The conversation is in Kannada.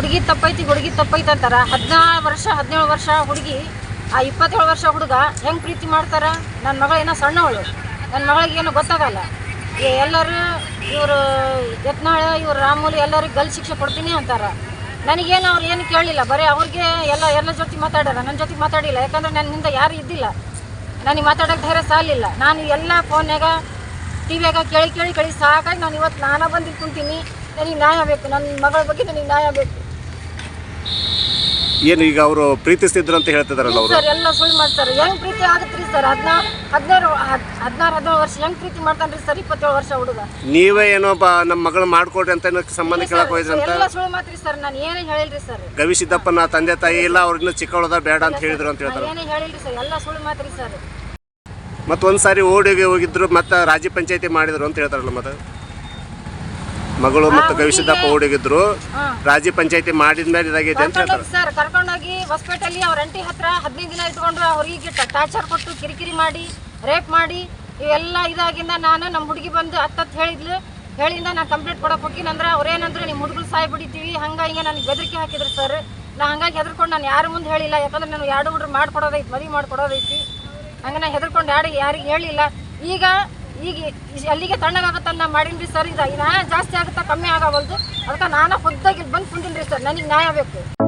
ಹುಡುಗಿ ತಪ್ಪೈತಿ ಹುಡುಗಿ ತಪ್ಪೈತಿ ಅಂತಾರ. ಹದಿನಾರು ವರ್ಷ, ಹದಿನೇಳು ವರ್ಷ ಹುಡುಗಿ, ಆ ಇಪ್ಪತ್ತೇಳು ವರ್ಷ ಹುಡುಗ ಹೆಂಗೆ ಪ್ರೀತಿ ಮಾಡ್ತಾರ? ನನ್ನ ಮಗಳೇನೋ ಸಣ್ಣವಳು. ನನ್ನ ಮಗಳಿಗೆ ಏನೋ ಗೊತ್ತಾಗಲ್ಲ. ಎಲ್ಲರೂ ಇವರು ಯತ್ನಾಳ, ಇವ್ರು ರಾಮೂಲಿ ಎಲ್ಲರಿಗೂ ಗಲ್ ಶಿಕ್ಷೆ ಕೊಡ್ತೀನಿ ಅಂತಾರ. ನನಗೇನು ಅವ್ರು ಏನು ಕೇಳಲಿಲ್ಲ ಬರೀ ಅವ್ರಿಗೆ ಎಲ್ಲ ಎಲ್ಲ ಜೊತೆ ಮಾತಾಡ್ಯಾರ ನನ್ನ ಜೊತೆ ಮಾತಾಡಿಲ್ಲ. ಯಾಕಂದ್ರೆ ನನ್ನ ಹಿಂದೆ ಯಾರು ಇದ್ದಿಲ್ಲ. ನನಗೆ ಮಾತಾಡೋಕೆ ಧೈರ್ಯ ಸಾಲಿಲ್ಲ. ನಾನು ಎಲ್ಲ ಫೋನ್ಯಾಗ ಟಿವಿಯಾಗ ಕೇಳಿ ಕೇಳಿ ಕೇಳಿ ಸಾಕಾಗಿ ನಾನು ಇವತ್ತು ನಾನು ಬಂದು ಕುಂತೀನಿ. ನನಗೆ ನ್ಯಾಯ ಬೇಕು. ನನ್ನ ಮಗಳ ಬಗ್ಗೆ ನನಗೆ ನ್ಯಾಯ ಬೇಕು. ಏನು ಈಗ ಅವರು ಪ್ರೀತಿಸ್ತಿದ್ರು ಅಂತ ಹೇಳ್ತಿದಾರಲ್ಲ ಅವರು? ಸರ್ ಎಲ್ಲ ಸುಳ್ಳು ಮಾಡ್ತಾರೆ. ಹೆಂಗ್ ಪ್ರೀತಿ ಆಗತ್ರಿ ಸರ್? ಅದನ್ನ ಹದಿನಾರು ಹದಿನಾರು ಹದಿನೇಳು ವರ್ಷ ಹೆಂಗ್ ಪ್ರೀತಿ ಮಾಡ್ತಾನ್ರಿ ಸರ್? ಇಪ್ಪತ್ತೇಳು ವರ್ಷ ಹುಡುಗ. ನೀವೇ ಏನೋ ಬ ನಮ್ಮ ಮಗಳು ಮಾಡ್ಕೊಡ್ರಿ ಅಂತ ಏನೋ ಸಂಬಂಧ ಕೇಳಕ್ ಹೋಯ್ತು ಅಂತ? ಎಲ್ಲ ಸುಳ್ಳು ಮಾತ್ರಿ ಸರ್ ನಾನು ಏನೇ ಹೇಳಿಲ್ರಿ ಸರ್. ಗವಿ ಸಿದ್ದಪ್ಪನ ತಂದೆ ತಾಯಿ ಇಲ್ಲ ಅವ್ರನ್ನ ಚಿಕ್ಕವಳದ ಬೇಡ ಅಂತ ಹೇಳಿದ್ರು ಅಂತ ಹೇಳ್ತಾರೆ? ಏನೇ ಹೇಳಿಲ್ರಿ ಸರ್ ಎಲ್ಲ ಸುಳ್ಳು ಮಾತ್ರಿ ಸರ್. ಮತ್ತೆ ಒಂದು ಸಾರಿ ಓಡಿಗೆ ಹೋಗಿದ್ರು ಮತ್ತೆ ರಾಜ್ಯ ಪಂಚಾಯತಿ ಮಾಡಿದ್ರು ಅಂತ ಹೇಳ್ತಾರಲ್ಲ ಮತ್ತೆ? ಮಗಳು ಮತ್ತು ಕವಿಸಿದ್ದಪ್ಪ ಓಡಿಗಿದ್ರು ಹಾಂ. ರಾಜ್ಯ ಪಂಚಾಯತಿ ಮಾಡಿದ್ಮೇಲೆ ಇದಾಗಿದೆ ಅಂತ ಹೇಳ್ತಾರೆ. ಸರ್ ಕರ್ಕೊಂಡೋಗಿ ಹಾಸ್ಪಿಟಲ್ಲಿ ಅವ್ರ ಅಂಟಿ ಹತ್ರ ಹದಿನೈದು ದಿನ ಇಟ್ಕೊಂಡ್ರು ಅವ್ರಿಗೆ ಟಾರ್ಚರ್ ಕೊಟ್ಟು ಕಿರಿಕಿರಿ ಮಾಡಿ ರೇಪ್ ಮಾಡಿ ಇವೆಲ್ಲ ಇದಾಗಿಂದ ನಾನು ನಮ್ಮ ಹುಡುಗಿ ಬಂದು ಹತ್ತತ್ತು ಹೇಳಿದ್ಲು. ಹೇಳಿಂದ ನಾನು ಕಂಪ್ಲೇಂಟ್ ಕೊಡಕ್ಕೆ ಹೋಗಿನಂದ್ರೆ ಅವ್ರೇನಂದ್ರೆ ನಿಮ್ಮ ಹುಡುಗರು ಸಾಯ್ ಬಿಡಿತೀವಿ ಹಂಗೆ ಹಿಂಗೆ ನನಗೆ ಬೆದರಿಕೆ ಹಾಕಿದ್ರು ಸರ್. ನಾ ಹಂಗಾಗಿ ಹೆದರ್ಕೊಂಡು ನಾನು ಯಾರ ಮುಂದೆ ಹೇಳಿಲ್ಲ. ಯಾಕಂದ್ರೆ ನಾನು ಎರಡು ಹುಡುಗರು ಮಾಡ್ಕೊಡೋದೈತಿ ಮದುವೆ ಮಾಡ್ಕೊಡೋದೈತಿ. ಹಂಗೆ ನಾನು ಹೆದರ್ಕೊಂಡು ಯಾರಿಗೆ ಯಾರಿಗೆ ಹೇಳಿಲ್ಲ. ಈಗ ಈಗ ಅಲ್ಲಿಗೆ ತಣ್ಣಗಾಗತ್ತ ನಾ ಸರ್ ಇದು ನ್ಯಾಯ ಜಾಸ್ತಿ ಆಗುತ್ತಾ ಕಮ್ಮಿ ಆಗವಲ್ದು. ಅದಕ್ಕೆ ನಾನು ಖುದ್ದಾಗಿ ಬಂದು ಕುಂತೀನಿ ಸರ್, ನನಗೆ ನ್ಯಾಯ ಬೇಕು.